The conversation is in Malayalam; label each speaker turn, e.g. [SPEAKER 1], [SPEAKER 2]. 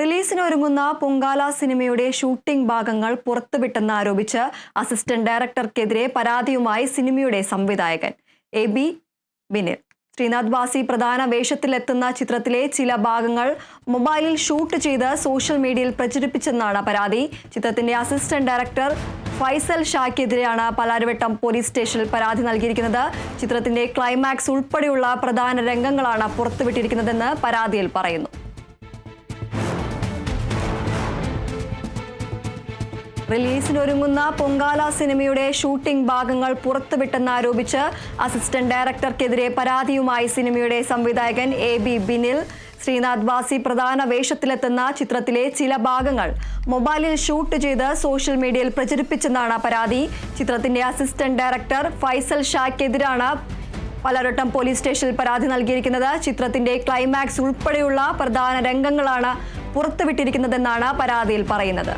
[SPEAKER 1] റിലീസിനൊരുങ്ങുന്ന പൊങ്കാല സിനിമയുടെ ഷൂട്ടിംഗ് ഭാഗങ്ങൾ പുറത്തുവിട്ടെന്ന് ആരോപിച്ച് അസിസ്റ്റന്റ് ഡയറക്ടർക്കെതിരെ പരാതിയുമായി സിനിമയുടെ സംവിധായകൻ. A B Vinil. ശ്രീനാഥ് വാസി പ്രധാന വേഷത്തിലെത്തുന്ന ചിത്രത്തിലെ ചില ഭാഗങ്ങൾ മൊബൈലിൽ ഷൂട്ട് ചെയ്ത് സോഷ്യൽ മീഡിയയിൽ പ്രചരിപ്പിച്ചെന്നാണ് പരാതി. ചിത്രത്തിന്റെ അസിസ്റ്റന്റ് ഡയറക്ടർ ഫൈസൽ ഷാക്കെതിരെയാണ് പലാരിവട്ടം പോലീസ് സ്റ്റേഷനിൽ പരാതി നൽകിയിരിക്കുന്നത്. ചിത്രത്തിന്റെ ക്ലൈമാക്സ് ഉൾപ്പെടെയുള്ള പ്രധാന രംഗങ്ങളാണ് പുറത്തുവിട്ടിരിക്കുന്നതെന്ന് പരാതിയിൽ പറയുന്നു. റിലീസിനൊരുങ്ങുന്ന പൊങ്കാല സിനിമയുടെ ഷൂട്ടിംഗ് ഭാഗങ്ങൾ പുറത്തുവിട്ടെന്നാരോപിച്ച് അസിസ്റ്റന്റ് ഡയറക്ടർക്കെതിരെ പരാതിയുമായി സിനിമയുടെ സംവിധായകൻ എ ബി ബിനിൽ. ശ്രീനാഥ് വാസി പ്രധാന വേഷത്തിലെത്തുന്ന ചിത്രത്തിലെ ചില ഭാഗങ്ങൾ മൊബൈലിൽ ഷൂട്ട് ചെയ്ത് സോഷ്യൽ മീഡിയയിൽ പ്രചരിപ്പിച്ചെന്നാണ് പരാതി. ചിത്രത്തിന്റെ അസിസ്റ്റന്റ് ഡയറക്ടർ ഫൈസൽ ഷായ്ക്കെതിരാണ് പലവട്ടം പോലീസ് സ്റ്റേഷനിൽ പരാതി നൽകിയിരിക്കുന്നത്. ചിത്രത്തിന്റെ ക്ലൈമാക്സ് ഉൾപ്പെടെയുള്ള പ്രധാന രംഗങ്ങളാണ് പുറത്തുവിട്ടിരിക്കുന്നതെന്നാണ് പരാതിയിൽ പറയുന്നത്.